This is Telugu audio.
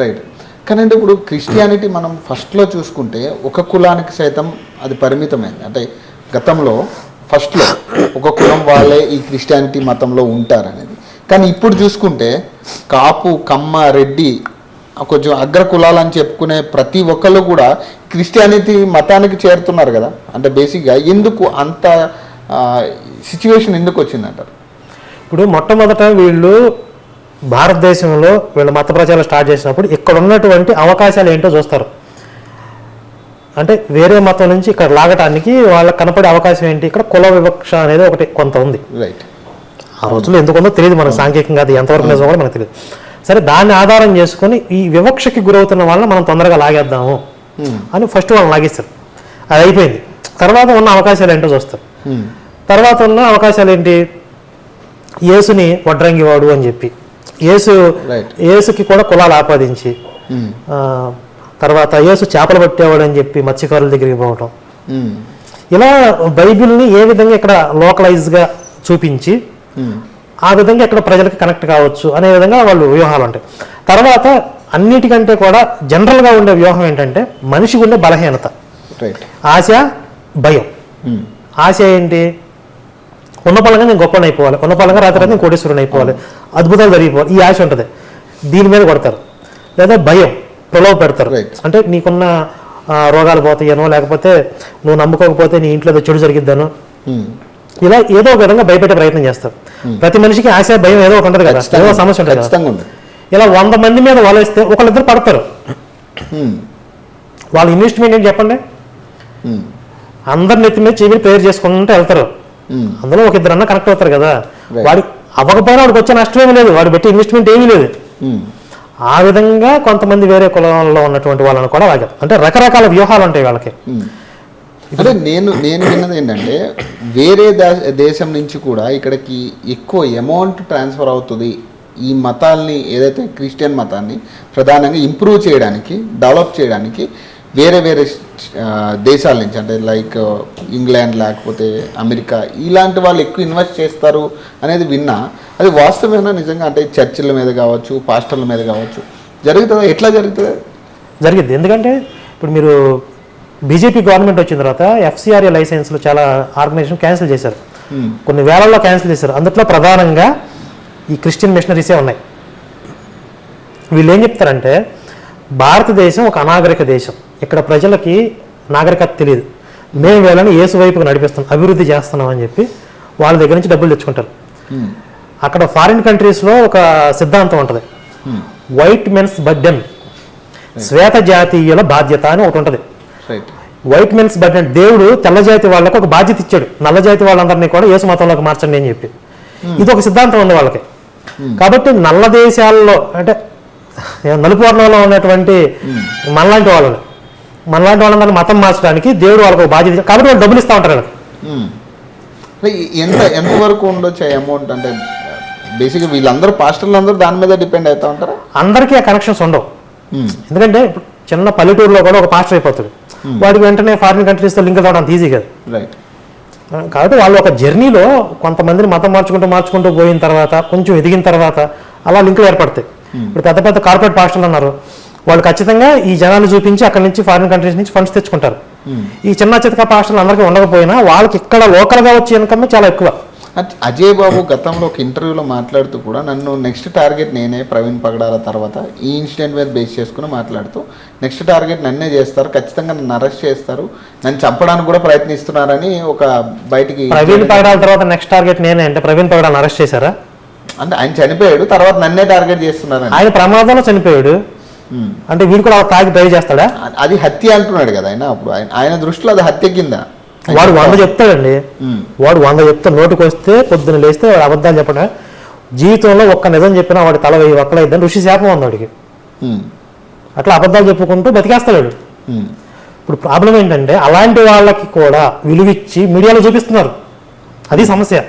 రైట్. కానీ అంటే ఇప్పుడు క్రిస్టియానిటీ మనం ఫస్ట్లో చూసుకుంటే ఒక కులానికి సైతం అది పరిమితమైంది. అంటే గతంలో ఫస్ట్లో ఒక కులం వాళ్ళే ఈ క్రిస్టియానిటీ మతంలో ఉంటారనేది. కానీ ఇప్పుడు చూసుకుంటే కాపు కమ్మ రెడ్డి కొంచెం అగ్ర కులాలని చెప్పుకునే ప్రతి ఒక్కళ్ళు కూడా క్రిస్టియానిటీ మతానికి చేరుతున్నారు కదా. అంటే బేసిక్గా ఎందుకు అంత సిచ్యువేషన్ ఎందుకు వచ్చిందంటారు? ఇప్పుడు మొట్టమొదట వీళ్ళు భారతదేశంలో వీళ్ళ మత ప్రచారం స్టార్ట్ చేసినప్పుడు ఇక్కడ ఉన్నటువంటి అవకాశాలు ఏంటో చూస్తారు. అంటే వేరే మతం నుంచి ఇక్కడ లాగటానికి వాళ్ళకి కనపడే అవకాశం ఏంటి? ఇక్కడ కుల వివక్ష అనేది ఒకటి కొంత ఉంది. రైట్ ఆ రోజుల్లో ఎందుకు ఉందో తెలియదు మనకు సాంఘికంగా అది ఎంతవరకు నిజమో కూడా మనకు తెలియదు. సరే దాన్ని ఆధారం చేసుకొని ఈ వివక్షకి గురవుతున్న వాళ్ళని మనం తొందరగా లాగేద్దాము అని ఫస్ట్ వాళ్ళని లాగేస్తారు. అది అయిపోయింది. తర్వాత ఉన్న అవకాశాలు ఏంటో చూస్తారు. తర్వాత ఉన్న అవకాశాలు ఏంటి? యేసుని వడ్రంగివాడు అని చెప్పి. యేసు. యేసుకి కూడా కులాలు ఆపాదించి ఆ, తర్వాత యేసు చేపలు పట్టేవాడు అని చెప్పి మత్స్యకారుల దగ్గరికి పోవటం. ఇలా బైబిల్ని ఏ విధంగా ఇక్కడ లోకలైజ్గా చూపించి ఆ విధంగా ఇక్కడ ప్రజలకు కనెక్ట్ కావచ్చు అనే విధంగా వాళ్ళు వ్యూహాలు ఉంటాయి. తర్వాత అన్నిటికంటే కూడా జనరల్గా ఉండే వ్యూహం ఏంటంటే మనిషికి ఉండే బలహీనత. ఆశ భయం. ఆశ ఏంటి? ఉన్న పలంగా నేను గొప్పని అయిపోవాలి. ఉన్న పలంగా రాత్రి రాత్రి నేను కోటేశ్వరుని అయిపోవాలి. అద్భుతాలు జరిగిపోవాలి. ఈ ఆశ ఉంటుంది. దీని మీద కొడతారు. లేదా భయం ప్రలోభ పెడతారు. అంటే నీకున్న రోగాలు పోతాయనో లేకపోతే నువ్వు నమ్ముకోకపోతే నీ ఇంట్లో చెడు జరిగిద్దనో ఇలా ఏదో ఒక విధంగా భయపెట్టే ప్రయత్నం చేస్తారు. ప్రతి మనిషికి ఆశ భయం ఏదో ఒకటి ఉంటుంది కదా. ఏదో ఒక సమస్య ఉంటుంది ఇలా వంద మంది మీద వలేస్తే ఒకళ్ళిద్దరు పడతారు. ఉమ్. వాళ్ళ ఇన్వెస్ట్మెంట్ ఏంటి చెప్పండి. అందరి నెత్తి మీద చెవి ప్రేయర్ చేసుకుంటూ వెళ్తారు. అందులో ఒక ఇద్దరు అన్న కనెక్ట్ అవుతారు కదా. వాడి అవ్వకపోయినా వాడికి వచ్చే నష్టం ఏమీ లేదు. వాడు పెట్టి ఇన్వెస్ట్మెంట్ ఏమీ లేదు. ఉమ్. ఆ విధంగా కొంతమంది వేరే కులంలో ఉన్నటువంటి వాళ్ళని కూడా లాగారు అంటే రకరకాల వ్యూహాలు ఉంటాయి వాళ్ళకి. ఉమ్. అంటే నేను నేను విన్నది ఏంటంటే వేరే దేశం నుంచి కూడా ఇక్కడికి ఎక్కువ అమౌంట్ ట్రాన్స్ఫర్ అవుతుంది. ఈ మతాల్ని ఏదైతే క్రిస్టియన్ మతాన్ని ప్రధానంగా ఇంప్రూవ్ చేయడానికి డెవలప్ చేయడానికి వేరే వేరే దేశాల నుంచి అంటే లైక్ ఇంగ్లాండ్ లేకపోతే అమెరికా ఇలాంటి వాళ్ళు ఎక్కువ ఇన్వెస్ట్ చేస్తారు అనేది విన్నా అది వాస్తవమేనా నిజంగా? అంటే చర్చిల మీద కావచ్చు పాస్టర్ల మీద కావచ్చు. జరుగుతుందా? ఎట్లా జరుగుతుంది? జరిగింది. ఎందుకంటే ఇప్పుడు మీరు బీజేపీ గవర్నమెంట్ వచ్చిన తర్వాత ఎఫ్సిఆర్ఏ లైసెన్స్లు చాలా ఆర్గనైజేషన్ క్యాన్సిల్ చేశారు. ఉమ్. కొన్ని వేలల్లో క్యాన్సిల్ చేశారు. అందులో ప్రధానంగా ఈ క్రిస్టియన్ మిషనరీసే ఉన్నాయి. వీళ్ళు ఏం చెప్తారంటే భారతదేశం ఒక అనాగరిక దేశం. ఇక్కడ ప్రజలకి నాగరికత తెలియదు మేము వీళ్ళని ఏసు వైపుకు నడిపిస్తున్నాం అభివృద్ధి చేస్తున్నాం అని చెప్పి వాళ్ళ దగ్గర నుంచి డబ్బులు తెచ్చుకుంటారు. అక్కడ ఫారిన్ కంట్రీస్లో ఒక సిద్ధాంతం ఉంటుంది. వైట్ మెన్స్ బర్డెన్ శ్వేత జాతీయుల బాధ్యత అని ఒకటి ఉంటుంది. వైట్ మెన్స్ బర్డెన్ దేవుడు తెల్ల జాతి వాళ్ళకి ఒక బాధ్యత ఇచ్చాడు. నల్ల జాతి వాళ్ళందరినీ కూడా యేసు మతంలోకి మార్చండి అని చెప్పి. ఇది ఒక సిద్ధాంతం ఉంది వాళ్ళకి. కాబట్టి నల్ల దేశాల్లో అంటే నలుపు వర్ణంలో ఉన్నటువంటి మనలాంటి వాళ్ళని. మనలాంటి వాళ్ళందరినీ మతం మార్చడానికి దేవుడు వాళ్ళకి బాధ్యత. కాబట్టి వాళ్ళు డబ్బులు ఇస్తూ ఉంటారు ఎంత ఎంత వరకు ఉండొచ్చు అమౌంట్ అంటే బేసిక్గా వీళ్ళందరూ పాస్టర్లు అందరూ దాని మీద డిపెండ్ అవుతా ఉంటారా? అందరికీ ఆ కనెక్షన్స్ ఉండవు. ఎందుకంటే ఇప్పుడు చిన్న పల్లెటూరులో కూడా ఒక పాస్టర్ అయిపోతాడు. వాడికి వెంటనే ఫారిన్ కంట్రీస్తో లింక్ అవడం ఈజీ కాదు. రైట్ కాబట్టి వాళ్ళు ఒక జర్నీలో కొంతమందిని మతం మార్చుకుంటూ మార్చుకుంటూ పోయిన తర్వాత కొంచెం ఎదిగిన తర్వాత అలా లింకులు ఏర్పడతాయి. ఇప్పుడు పెద్ద పెద్ద కార్పొరేట్ పాస్టర్లు ఉన్నారు. వాళ్ళు ఖచ్చితంగా ఈ జనాలు చూపించి అక్కడి నుంచి ఫారిన్ కంట్రీస్ నుంచి ఫండ్స్ తెచ్చుకుంటారు. ఈ చిన్న చితక పాస్టర్లు అందరికీ ఉండకపోయినా వాళ్ళకి ఇక్కడ లోకల్గా వచ్చే ఇన్కమ్ చాలా ఎక్కువ. అజయ్ బాబు గతంలో ఒక ఇంటర్వ్యూలో మాట్లాడుతూ కూడా నన్ను నెక్స్ట్ టార్గెట్ నేనే ప్రవీణ్ పగడాల తర్వాత ఈ ఇన్సిడెంట్ మీద బేస్ చేసుకుని మాట్లాడుతూ నెక్స్ట్ టార్గెట్ నన్నే చేస్తారు ఖచ్చితంగా నన్ను అరెస్ట్ చేస్తారు నన్ను చంపడానికి కూడా ప్రయత్నిస్తున్నారని ఒక బయటికి ప్రవీణ్ పగడాల తర్వాత నెక్స్ట్ టార్గెట్ నేనే అంటే ప్రవీణ్ పగడాలను అరెస్ట్ చేశారా? అంటే ఆయన చనిపోయాడు తర్వాత నన్నే టార్గెట్ చేస్తున్నారని. ఆయన ప్రమాదంలో చనిపోయాడు. అంటే వీడు కూడా తాగి డ్రైవ్ చేస్తాడా? అది హత్య అంటున్నాడు కదా ఆయన అప్పుడు. ఆయన దృష్టిలో అది హత్య కింద. వాడు వంద చెప్తాడండి. మ్మ్. వాడు వంద చెప్తే నోటికి వస్తే పొద్దున లేస్తే వాడు అబద్ధాలు చెప్పడం. జీవితంలో ఒక్క నిజం చెప్పినా వాడి తల వెయ్యి ఒక్కలైద్దని ఋషి శాపం ఉంది వాడికి. అట్లా అబద్ధాలు చెప్పుకుంటూ బతికేస్తాడు. ఇప్పుడు ప్రాబ్లం ఏంటంటే అలాంటి వాళ్ళకి కూడా విలువిచ్చి మీడియాలో చూపిస్తున్నారు. అది సమస్య.